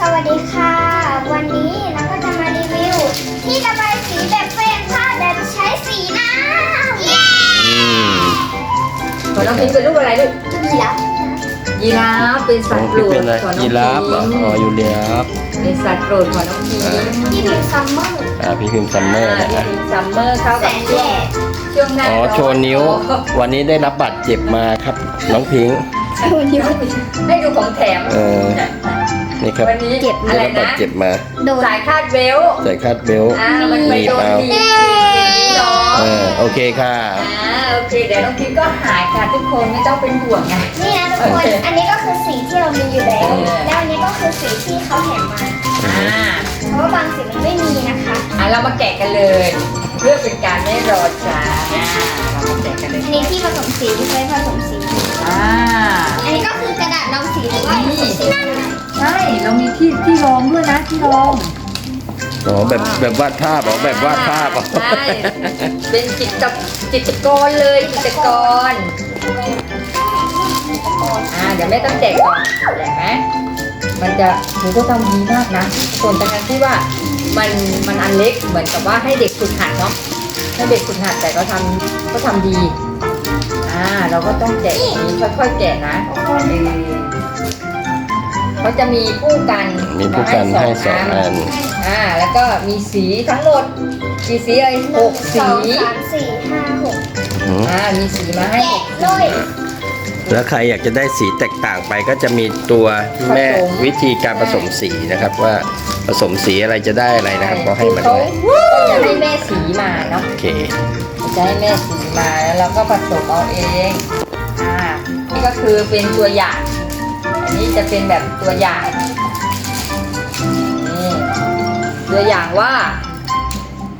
สวัสดีค่ะ วันนี้เราก็จะมารีวิว ที่ระบายสีแบบเฟรมผ้าแบบใช้สีน้ำเย้อืมของน้องพิงเป็นรูปอะไรลูกจะมีแล้วยีราฟเป็นสัน้ตองว์โปรพี่ดเป็นอะไรของน้องยีราฟเหรอพิงอ๋อยูเรียฟเป็นสัตว์โปรดของน้องพิงอ่าที่พิมพ์ซัมเมอร์อ่าพี่พิมพ์ซัมเมอร์นะอ่าอะที่ซัมเมอร์เข้าแสกับงช่วแดงดช่วงหน้าอ๋อร้โชว์นิ้ว วันนี้ได้รับบาดเจ็บมาครับ น้องพิงค์โชว์นิ้วให้ดูของแถม เออ นี่ครับวันนี้เจ็บอะได้ไรรับบาดนะเจ็บมาโดนสายคาดเบลต์ใส่คาดเบลต์อ่ามันไปโดนเอาดีบน้องเออโอเคค่ะอ่าโอเค เดี๋ยวน้องพิงก็หายค่ะทุกคนไม่ต้องเป็นห่วงไง นี่นะทุกคนโอเคอันนี้ก็คือสีที่เรามีอยู่แล้วเออแล้วอันนี้ก็คือสีที่เขาแถมมา อ่าเพราะว่าบางสีมันไม่มีนะคะ อะเรามาแกะกันเลยเพื่อเป็นการไม่รอช้าอ่าเรามาแกะกันเลยอันนี้ที่ผสมสีที่ใช้ผสมสี อ่า อันนี้ก็คือกระดาษรองสีหรือว่าผสมสีก็ได้ ใช่ เรามีที่ที่รองด้วยนะที่รอง อ๋อแบบแบบวาดภาพอ๋อแบบวาดภาพอ๋อใช่ เป็นจิตจิตรกรเลยจิตรกร อ่าเดี๋ยวแม่ต้องแจกก่อนแจกไหมมันจะหนูก็ทำดีมากนะ ส่วนทางที่ว่ามันมันอันเล็กเหมือนกับว่าให้เด็กฝึกหัดเนาะให้เด็กฝึกหัดแต่ก็ทำก็ทำดี อ่า เราก็ต้องแกะอย่างนี้ค่อยๆแกะนะเออ เขาจะมีคู่กันมีผู้กันให้สองอันอ่าแล้วก็มีสีทั้งหมดกี่สีเอ่ยหหนึ่งกสสีองสามสี่ห้าหกอืมอ่ามีสีมาให้หแกะกเลยแล้วใครอยากจะได้สีแตกต่างไปก็จะมีตัวแม่วิธีการผสมสีนะครับว่าผสมสีอะไรจะได้อะไรนะครับก็ให้มาเขาด้วยจะให้แม่สีมาเนาะโอเคจะให้แม่สีมาแล้วเราก็ผสมเอาเองอ่านี่ก็คือเป็นตัวอย่าง อันนี้จะเป็นแบบตัวอย่างนี่ตัวอย่างว่า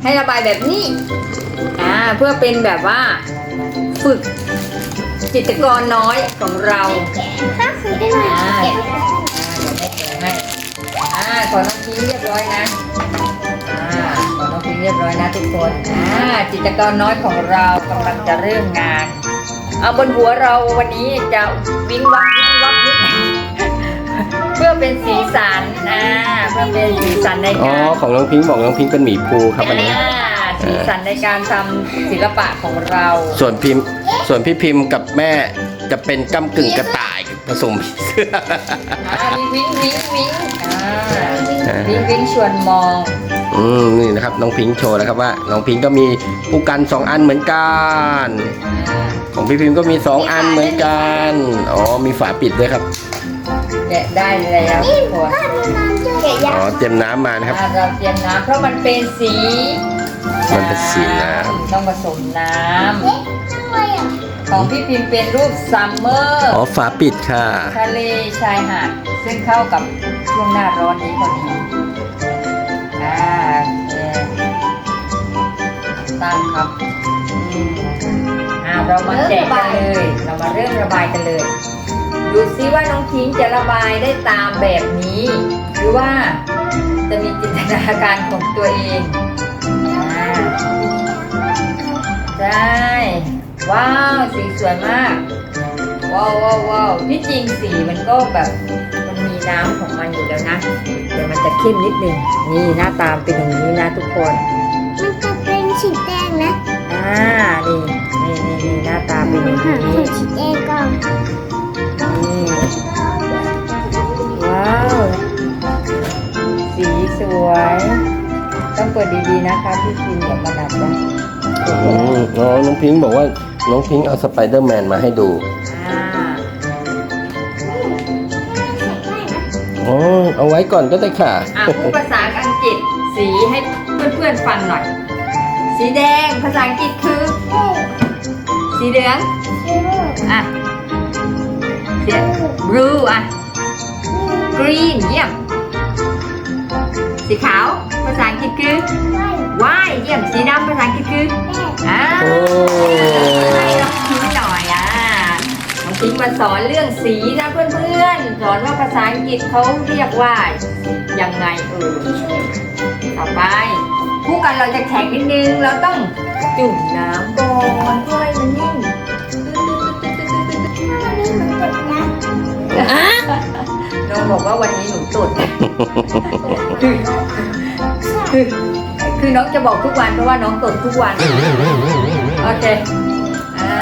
ให้ระบายแบบนี้อ่าเพื่อเป็นแบบว่า ฝึกจิตรกรน้อยของเราถ้าคือได้ไหมอ่าแกะเดี๋ยวแม่เปิดให้อ่าขอน้องพิงเรียบร้อยนะอ่าขอน้องพิงเรียบร้อยนะทุกคนอ่าจิตรกรน้อยของเรากำลังจะเริ่มงาน เอาบนหัวเราวันนี้จะวิ่งวัด อเป็นสีสันอ่าเพื่อเป็นสีสันในอ๋อการของน้องพิงค์บอกน้องพิงค์เป็นหมีภูครับวันนี้ อ่าสีสันในการทำศิลปะของเรา ส่วนพิมพ์ส่วนพี่พิมพ์กับแม่จะเป็นก้ากึ่งกระต่ายผสมเสื้อ อ่ามีวิ่งวิ่งวิ่งอ่า วิ่งวิ่งชวนมองอืมนี่นะครับน้องพิงค์โชว์แล้วครับว่าน้องพิงค์ก็มีผู้กันสองอันเหมือนกัน ของพี่พิมพ์ก็มีสองอันเหมือนกัน อ๋อมีฝาปิดด้วยครับ แกะได้แล้วทุกคนแกะยาอ๋อกเตรียมน้ำมานะครับ อ่าเราเตรียมน้ำเพราะมันเป็นสีมันเป็นสีน้ต้องผสมน้ด้วยอะำของพี่พิมพ์เป็นรูปซัมเมอร์ อ๋อฝาปิดค่ะ ทะเลชายหาดซึ่งเข้ากับช่วงหน้าร้อนนี้พอดีอ่าโอเคตั้งครับอืมอ่าเรามาแกะกันเลย เรามาเริ่มระบายกันเลย ดูซิว่าน้องพิงค์จะระบายได้ตามแบบนี้ หรือว่าจะมีจินตนาการของตัวเองอ่าใช่ว้าวสีสวยมาก ว้าวว้าวว้าวที่จริงสีมันก็แบบมันมีน้ำของมันอยู่แล้วนะเดี๋ยวมันจะเข้มนิดนึงนี่หน้าตามนเป็นอย่างนี้นะทุกคนมันจะเป็นสีแดงนะอ่านี่นี่นี่นี่หน้าตาเป็นอย่างนี้หาสีแดงก่ สีสวย ต้องเปิดดีๆนะคะพี่พิมพ์อย่ามาดับนะอืมอ๋อน้องพิงค์บอกว่าน้องพิงค์เอาสไปเดอร์แมนมาให้ดูอ่าอ๋อเอาไว้ก่อนก็ได้ค่ะ อะพูดภาษาอังกฤษสีให้เพื่อนๆฟังหน่อย สีแดงภาษาอังกฤษคือ สีเหลือง อะ เสีย blue อะ green เยี่ยม สีขาว ภาษาอังกฤษคือ white เยี่ยมสีดำภาษาอังกฤษคืออ่าโอ้ ให้น้องพิงค์หน่อยอะน้องพิงค์มาสอนเรื่องสีนะเพื่อนๆ สอนว่าภาษาอังกฤษเขาเรียกว่ายังไงเออ ต่อไปคู่กันเราจะแข็งนิดนึง เราต้องจุ่มน้ำก่อนเพื่อให้มันนิ่ม น้องบอกว่าวันนี้หนูตดคือคือคือน้องจะบอกทุกวันเพราะว่าน้องตดทุกวัน โอเค อ่า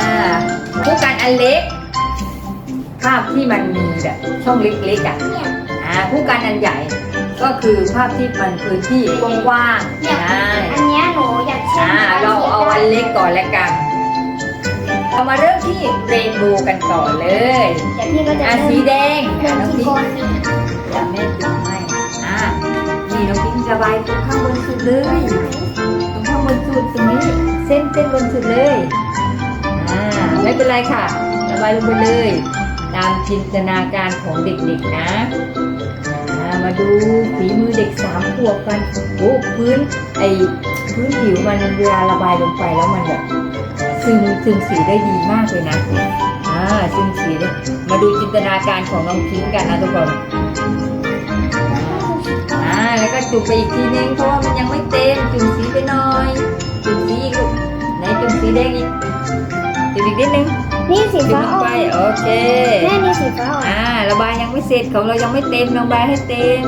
ผู้กันอันเล็ก ภาพที่มันมีแบบช่องเล็กๆอะเนี่ยอ่าผู้กันอันใหญ่ ก็คือภาพที่มันพื้นที่กว้างเนี่ยๆใช่อันเนี้ยหนูอยากเช่นอ่าเราเอาอันเล็กก่อนแล้วกันเรามาเริ่มที่เรนโบว์กันก่อนเลยเดี๋ยวพี่ก็จะอ่าเริ่มสีแดง เริ่มน้นจะไม่ติดไม่อ่านี่น้องพิงระบายตรงข้างบนสุดเลย ตรงข้างบนสุดตรงนี้ เส้นเส้นบนสุดเลยอ่าไม่เป็นไรค่ะระบายลงไปเลย ตามจินตนาการของเด็กๆนะอ่ามาดูฝีมือเด็กสามขวบกันโอ้พื้นไอพื้นผิวมันเวลาระบายลงไปแล้วมันแบบซึมซึมสีได้ดีมากเลยนะ ซึมสีได้มาดูจินตนาการของน้องพิงค์กันนะทุกคนอ่าแล้วก็จุ่มไปอีกทีนึงเพราะว่ามันยังไม่เต็มจุ่มสีไปหน่อย จุ่มสีอีกลูกไหนจุ่มสีแดงอีกจุ่มอีกนิดนึงนี่สีจุ่มฟ้าลอ่งอไปนโอเคแม่นี่สีฟ้าอ่อนอ่าระบายยังไม่เสร็จของเรายังไม่เต็มระบายให้เต็ม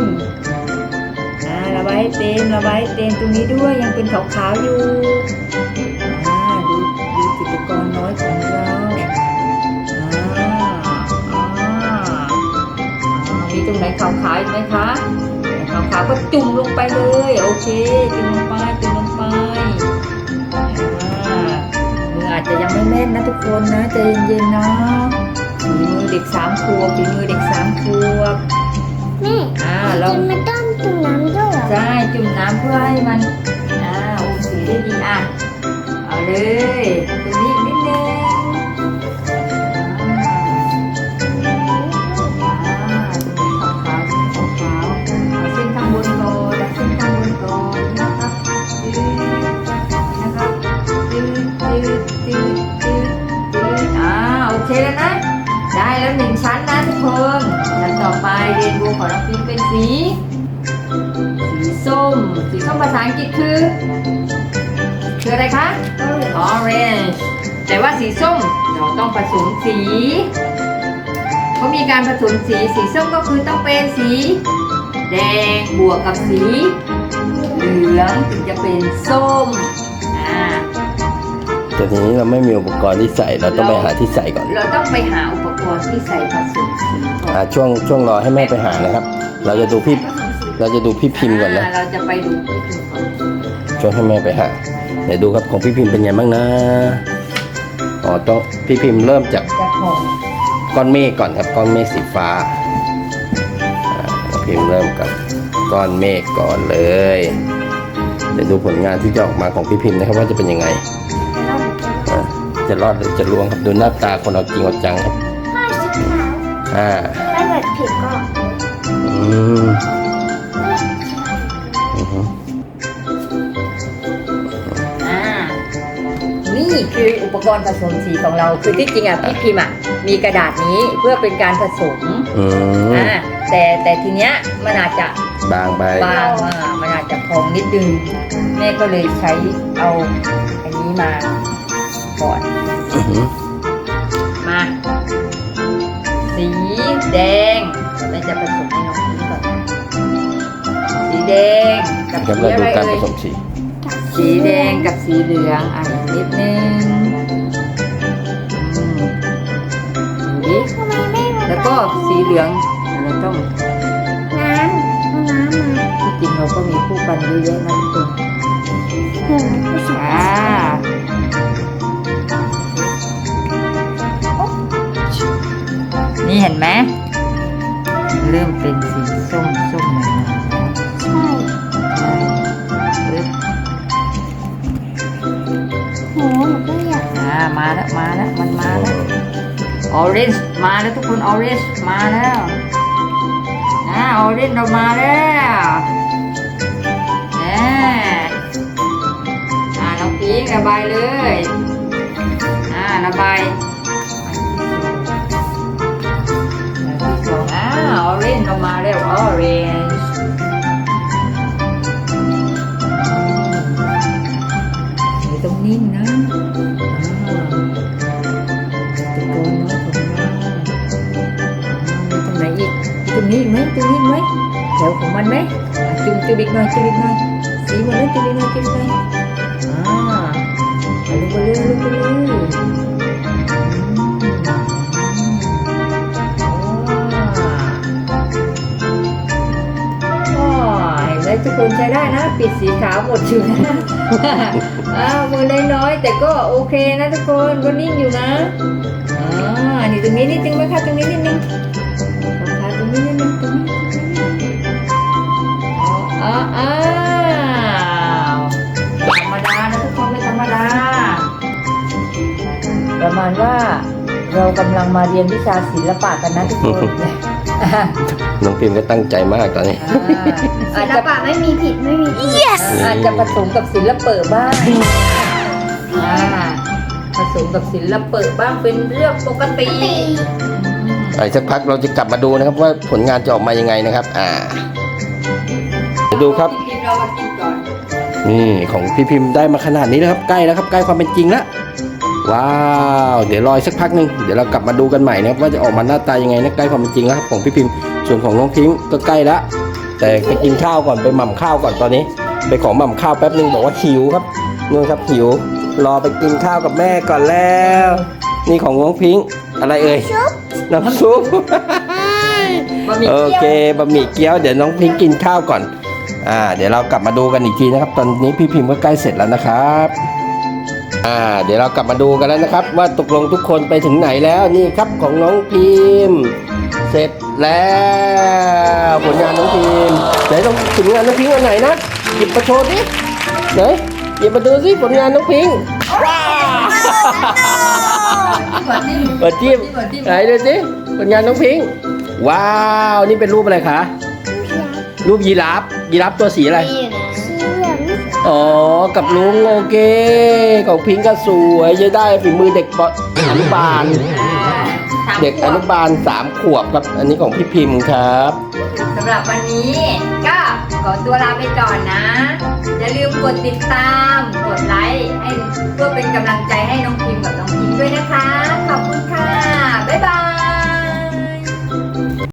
อ่าระบายให้เต็มระบายให้เต็มตรงนี้ด้วยยังเป็นขาวๆอยู่อ่าดูดูจิตรกรน้อยของเราอ่า มีตรงไหนขาวๆอีกไหมคะขาวๆก็จุ่มลงไปเลย โอเค จุ่มลงไป จุ่มลงไปอ่ามืออาจจะยังไม่แม่นนะทุกคนนะใจเย็นๆเนาะฝีมือเด็กสามขวบฝีมือเด็กสามขวบนี่อ่าเรากินไม่ต้องจุ่มน้ำด้วยเหรอใช่จุ่มน้ำเพื่อให้มันอ่าอมสีได้ดีอะเอาเลยตรงนี้ ว่าสีส้มเราต้องผสมสีเขามีการผสมสีสีส้มก็คือต้องเป็นสี แดงบวกกับสี เหลืองถึงจะเป็นส้มอ่าแต่ทีนี้เราไม่มีอุปกรณ์ที่ใส่เราต้องไปหาที่ใส่ก่อน เราต้องไปหาอุปกรณ์ที่ใส่ผสมสีก่อนอ่าช่วงช่วงรอให้แม่ไปหานะครับ เราจะดูพี่เราจะดูพี่พิมพ์ก่อนนะาเราจะไปดูพี่พิมพ์ก่อนช่วงให้แม่ไปหาเดี๋ยวดูครับของพี่พิมพ์เป็นไงบ้างนะ อ๋อต้องพี่พิมพ์เริ่มจากจะของก้อนเมฆก่อนครับก้อนเมฆสีฟ้าอ่าน้องพิมพ์เริ่มกับก้อนเมฆก่อนเลย เดี๋ยวดูผลงานที่จะออกมาของพี่พิมพ์นะครับว่าจะเป็นยังไงอ่าจะรอดหรือจะล่วงครับดูหน้าตาคนเอาจริงเอาจังครับผ้าสีขาวอ่าถ้าเกิดผิดก็อืมอือฮึ คืออุปกรณ์ผสมสีของเรา คือที่จริงอะพี่พิมพ์อะมีกระดาษนี้เพื่อเป็นการผสมอืมอ่าแต่แต่ทีเนี้ยมันอาจจะบางไปบางอะมันอาจจะพองนิดนึงแม่ก็เลยใช้เอาอันนี้มาก่อน อือฮึมา สีแดงแม่จะผสมให้น้องพิมพ์ก่อนนะสีแดงกับครับสีเราอะดูไรการผเอ่ยสมสี สีแดงกับสีเหลืองอะอีกนิดนึงอืมดูดิแล้วก็สีเหลืองเราต้องน้ำน้ำมาที่จริงเราก็มีคู่กันเยอะแยะนะทุกคนเห็นผู้ชาอ่านี่เห็นไหมเริ่มเป็นสีส้มส้มหน่ โหหนูก็อยากอ่ามาแล้วมาแล้วมันมาแล้วออเรนจ์มาแล้วทุกคนออเรนจ์มาแล้วนะออเรนจ์เรามาแล้วแหมอ่าน้องพีกระบายเลยอ่าระบายอองอ่าออเรนจ์เรามาแล้วออเรน ถวขอะจุ่มจุ่มอีกหน่อยจุ่มอีกหน่อยสีหมดแล้วจุ่มอีกหน่อยจุ่มอีกหน่อยอ่าลงไปเลยลงไปเลยอืมอ่าเห็นไหมทุกคนใช้ได้นะ ปิดสีขาวหมดอยู่นะอ้าวมือน้อยๆแต่ก็โอเคนะทุกคนก็นิ่งอยู่นะอ่านี่ตรงนี้นิดนึงไหมคะตรงนี้นิดนึง ว่าเรากำลังมาเรียนวิชาศิลปะกันนะทุกคนน้องพิมพ์ก็ตั้งใจมากตอนนี้อ่าอาศิจลจะปะไม่มีผิดไม่มีถูกอาจจะผสมกับศิลปะบ้างอ่าผสมกับศิลปะบ้างเป็นเรื่องปกติตีอีกสักพักเราจะกลับมาดูนะครับว่าผลงานจะออกมายังไงนะครับ อ่าเดี๋ยวดูครับพี่เรามากินก่อนนี่ของพี่พิมพ์ได้มาขนาดนี้แล้วครับ ใกล้แล้วครับใกล้ความเป็นจริงแล้ว ว้าว เดี๋ยวรออีกสักพักหนึ่งเดี๋ยวเรากลับมาดูกันใหม่นะครับว่าจะออกมาหน้าตายังไงนะใกล้ความเป็นจริงแล้วครับของพี่พิมพ์ส่วนของน้องพิงก็ใกล้ละแต่ไปกินข้าวก่อนไปหม่ำข้าวก่อนตอนนี้ ไปขอหม่ำข้าวแป๊บหนึงบอกว่าหิวครับนู่นครับหิว รอไปกินข้าวกับแม่ก่อนแล้ว นี่ของน้องพิงอะไรเอ่ยน้ำซุปโอเคบะหมี่เกี๊ยวเดี๋ยวน้องพิงกินข้าวก่อนอ่าเดี๋ยวเรากลับมาดูกันอีกทีนะครับ ตอนนี้พี่พิมพ์ก็ใกล้เสร็จแล้วนะครับ อ่าเดี๋ยวเรากลับมาดูกันแล้วนะครับ ว่าตกลงทุกคนไปถึงไหนแล้วนี่ครับของน้องพิมพ์เสร็จแล้วผลงานน้องพิมพ์ไหนต้องผลงานน้องพิมพ์อันไหนนะหยิบมาโชว์ดิไหนหยิบมาดูสิผลงานน้องพิงค์ว้าวหัวจิ้มเปิดจิ้มหัวจิ้มไหนดูสิผลงานน้องพิงค์ว้าวนี่เป็นรูปอะไรคะรูปยีราฟยีราฟตัวสีอะไร อ๋อ กับลุงโอเค ของพิงก็สวยจะได้ฝีมือเด็กปอนุบาล เด็กอนุบาลสามขวบครับ อันนี้ของพี่พิมพ์ครับ สำหรับวันนี้ก็ขอตัวลาไปก่อนนะ อย่าลืมกดติดตาม กดไลค์ให้เพื่อเป็นกำลังใจให้น้องพิมพ์กับน้องพิมพ์ด้วยนะคะ ขอบคุณค่ะ บ๊ายบาย